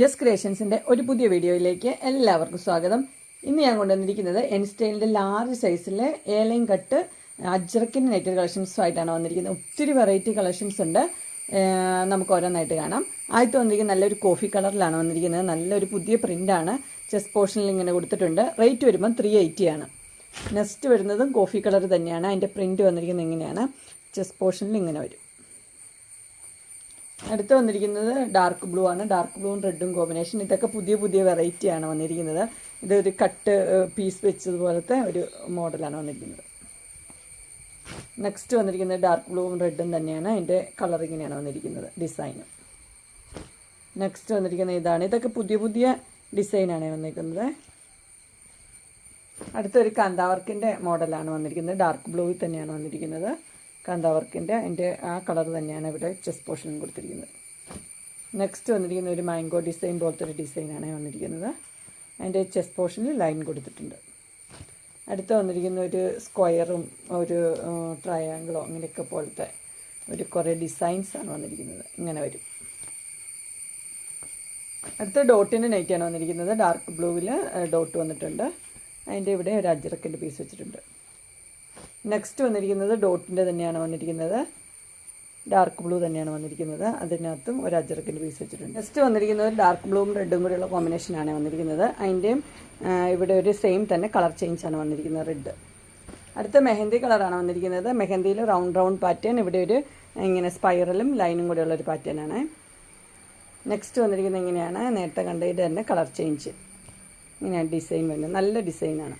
ജസ് ക്രിയേഷൻസിന്റെ ഒരു പുതിയ വീഡിയോയിലേക്ക് എല്ലാവർക്കും സ്വാഗതം. ഇന്ന് ഞാൻ കൊണ്ടുവന്നിരിക്കുന്നത് എൻസ്റ്റൈലിന്റെ ലാർജ് സൈസിലെ ഏലയും കട്ട് അജ്രക്കിന്റെ നെറ്റ് കളക്ഷൻസുമായിട്ടാണ് വന്നിരിക്കുന്നത്. ഒത്തിരി വെറൈറ്റി കളക്ഷൻസ് ഉണ്ട്. നമുക്ക് ഓരോന്നായിട്ട് കാണാം. ആദ്യത്തെ വന്നിരിക്കുന്നത് നല്ലൊരു കോഫി കളറിലാണ് വന്നിരിക്കുന്നത്. നല്ലൊരു പുതിയ പ്രിന്റാണ് ചെസ് പോർഷനിൽ ഇങ്ങനെ കൊടുത്തിട്ടുണ്ട്. റേറ്റ് വരുമ്പം ത്രീ എയ്റ്റി ആണ്. നെക്സ്റ്റ് വരുന്നതും കോഫി കളർ തന്നെയാണ്. അതിന്റെ പ്രിന്റ് വന്നിരിക്കുന്നത് ഇങ്ങനെയാണ്. ചെസ് പോർഷനിൽ ഇങ്ങനെ വരും. അടുത്ത് വന്നിരിക്കുന്നത് ഡാർക്ക് ബ്ലൂ ആണ്. ഡാർക്ക് ബ്ലൂവും റെഡും കോമ്പിനേഷൻ ഇതൊക്കെ പുതിയ പുതിയ വെറൈറ്റി ആണ് വന്നിരിക്കുന്നത്. ഇതൊരു കട്ട് പീസ് വെച്ചതുപോലത്തെ ഒരു മോഡലാണ് വന്നിരിക്കുന്നത്. നെക്സ്റ്റ് വന്നിരിക്കുന്നത് ഡാർക്ക് ബ്ലൂവും റെഡും തന്നെയാണ്. അതിന്റെ കളർ ഇങ്ങനെയാണ് വന്നിരിക്കുന്നത് ഡിസൈൻ നെക്സ്റ്റ് വന്നിരിക്കുന്ന ഇതാണ്. ഇതൊക്കെ പുതിയ പുതിയ ഡിസൈനാണ് വന്നിരിക്കുന്നത്. അടുത്തൊരു കാന്താവർക്കിന്റെ മോഡലാണ് വന്നിരിക്കുന്നത്. ഡാർക്ക് ബ്ലൂവിൽ തന്നെയാണ് വന്നിരിക്കുന്നത്. കാന്താവർക്കിന്റെ അതിന്റെ ആ കളർ തന്നെയാണ് ഇവിടെ ചെസ് പോർഷനും കൊടുത്തിരിക്കുന്നത്. നെക്സ്റ്റ് വന്നിരിക്കുന്ന ഒരു മാംഗോ ഡിസൈൻ പോലത്തെ ഒരു ഡിസൈനാണ് വന്നിരിക്കുന്നത്. അതിന്റെ ചെസ് പോർഷനിൽ ലൈൻ കൊടുത്തിട്ടുണ്ട്. അടുത്ത വന്നിരിക്കുന്ന ഒരു സ്ക്വയറും ഒരു ട്രയാങ്കിളോ അങ്ങനെയൊക്കെ പോലത്തെ ഒരു കുറേ ഡിസൈൻസാണ് വന്നിരിക്കുന്നത്. ഇങ്ങനെ വരും. അടുത്ത ഡോട്ടിന്റെ നൈറ്റാണ് വന്നിരിക്കുന്നത്. ഡാർക്ക് ബ്ലൂവിൽ ഡോട്ട് വന്നിട്ടുണ്ട്. അതിന്റെ ഇവിടെ ഒരു അജറക്കിന്റെ പീസ് വെച്ചിട്ടുണ്ട്. നെക്സ്റ്റ് വന്നിരിക്കുന്നത് ഡോട്ടിന്റെ തന്നെയാണ് വന്നിരിക്കുന്നത്. ഡാർക്ക് ബ്ലൂ തന്നെയാണ് വന്നിരിക്കുന്നത്. അതിനകത്തും ഒരു അജറക്കിന്റെ പീസ് വെച്ചിട്ടുണ്ട്. നെക്സ്റ്റ് വന്നിരിക്കുന്നത് ഡാർക്ക് ബ്ലൂവും റെഡും കൂടിയുള്ള കോമ്പിനേഷനാണ് വന്നിരിക്കുന്നത്. അതിന്റെയും ഇവിടെ ഒരു സെയിം തന്നെ കളർ ചേഞ്ചാണ് വന്നിരിക്കുന്നത് റെഡ് അടുത്ത മെഹന്തി കളറാണ് വന്നിരിക്കുന്നത്. മെഹന്തിയിൽ റൗണ്ട് റൗണ്ട് പാറ്റേൺ ഇവിടെ ഒരു ഇങ്ങനെ സ്പൈറലും ലൈനും കൂടെയുള്ള ഒരു പാറ്റേൺ ആണ്. നെക്സ്റ്റ് വന്നിരിക്കുന്നത് ഇങ്ങനെയാണ് നേരത്തെ കണ്ടതിന്റെ തന്നെ കളർ ചേഞ്ച് ഇങ്ങനെയാണ് ഡിസൈൻ വരുന്നത്. നല്ല ഡിസൈനാണ്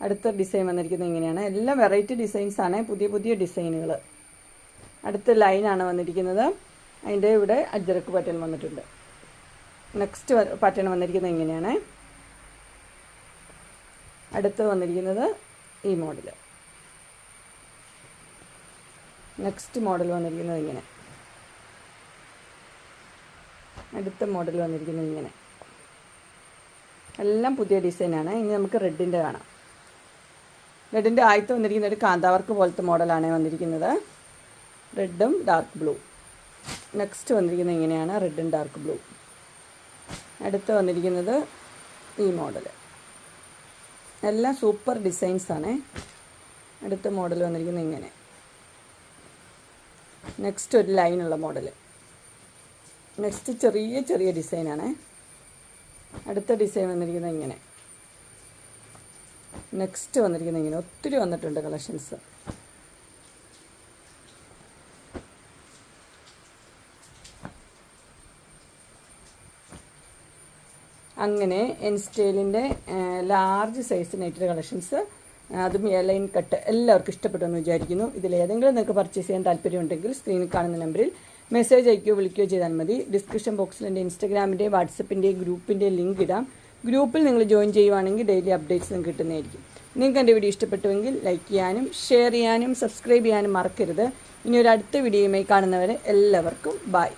അടുത്ത ഡിസൈൻ വന്നിരിക്കുന്നത് ഇങ്ങനെയാണ്. എല്ലാം വെറൈറ്റി ഡിസൈൻസ് ആണ്. പുതിയ പുതിയ ഡിസൈനുകൾ അടുത്ത ലൈനാണ് വന്നിരിക്കുന്നത്. അതിന്റെ ഇവിടെ അജ്രക്ക് പാറ്റേൺ വന്നിട്ടുണ്ട്. നെക്സ്റ്റ് പാറ്റേൺ വന്നിരിക്കുന്നത് ഇങ്ങനെയാണ്. അടുത്ത് വന്നിരിക്കുന്നത് ഈ മോഡൽ നെക്സ്റ്റ് മോഡൽ വന്നിരിക്കുന്നത് ഇങ്ങനെ. അടുത്ത മോഡൽ വന്നിരിക്കുന്നത് ഇങ്ങനെ. എല്ലാം പുതിയ ഡിസൈനാണ് ഇനി നമുക്ക് റെഡിന്റെ കാണാം. റെഡിന്റെ ആയത്ത് വന്നിരിക്കുന്ന ഒരു കാന്താവർക്ക് പോലത്തെ മോഡലാണ് വന്നിരിക്കുന്നത്. റെഡും ഡാർക്ക് ബ്ലൂ നെക്സ്റ്റ് വന്നിരിക്കുന്നത് ഇങ്ങനെയാണ്. റെഡും ഡാർക്ക് ബ്ലൂ അടുത്ത് വന്നിരിക്കുന്നത് ഈ മോഡൽ എല്ലാം സൂപ്പർ ഡിസൈൻസ് ആണ്. അടുത്ത മോഡൽ വന്നിരിക്കുന്നത് ഇങ്ങനെ. നെക്സ്റ്റ് ഒരു ലൈനുള്ള മോഡൽ നെക്സ്റ്റ് ചെറിയ ചെറിയ ഡിസൈനാണ് അടുത്ത ഡിസൈൻ വന്നിരിക്കുന്നത് ഇങ്ങനെ. നെക്സ്റ്റ് വന്നിരിക്കുന്ന ഇങ്ങനെ ഒത്തിരി വന്നിട്ടുണ്ട് കളക്ഷൻസ് അങ്ങനെ എൻ സ്റ്റൈലിന്റെ ലാർജ് സൈസ് കളക്ഷൻസ് അതും എലൈൻ കട്ട് എല്ലാവർക്കും ഇഷ്ടപ്പെട്ടു എന്ന് വിചാരിക്കുന്നു. ഇതിൽ ഏതെങ്കിലും നിങ്ങൾക്ക് പർച്ചേസ് ചെയ്യാൻ താല്പര്യമുണ്ടെങ്കിൽ സ്ക്രീനിൽ കാണുന്ന നമ്പറിൽ മെസ്സേജ് അയക്കുകയോ വിളിക്കുകയോ ചെയ്താൽ മതി. ഡിസ്ക്രിപ്ഷൻ ബോക്സിൽ എന്റെ ഇൻസ്റ്റഗ്രാമിന്റെയും വാട്സപ്പിന്റെയും ഗ്രൂപ്പിന്റെയും ലിങ്ക് ഇടാം. ഗ്രൂപ്പിൽ നിങ്ങൾ ജോയിൻ ചെയ്യുവാണെങ്കിൽ ഡെയിലി അപ്ഡേറ്റ്സ് നിങ്ങൾക്ക് കിട്ടുന്നതായിരിക്കും. നിങ്ങൾക്ക് എന്റെ വീഡിയോ ഇഷ്ടപ്പെട്ടുവെങ്കിൽ ലൈക്ക് ചെയ്യാനും ഷെയർ ചെയ്യാനും സബ്സ്ക്രൈബ് ചെയ്യാനും മറക്കരുത്. ഇനി ഒരു അടുത്ത വീഡിയോയുമായി കാണുന്നവരെ എല്ലാവർക്കും ബൈ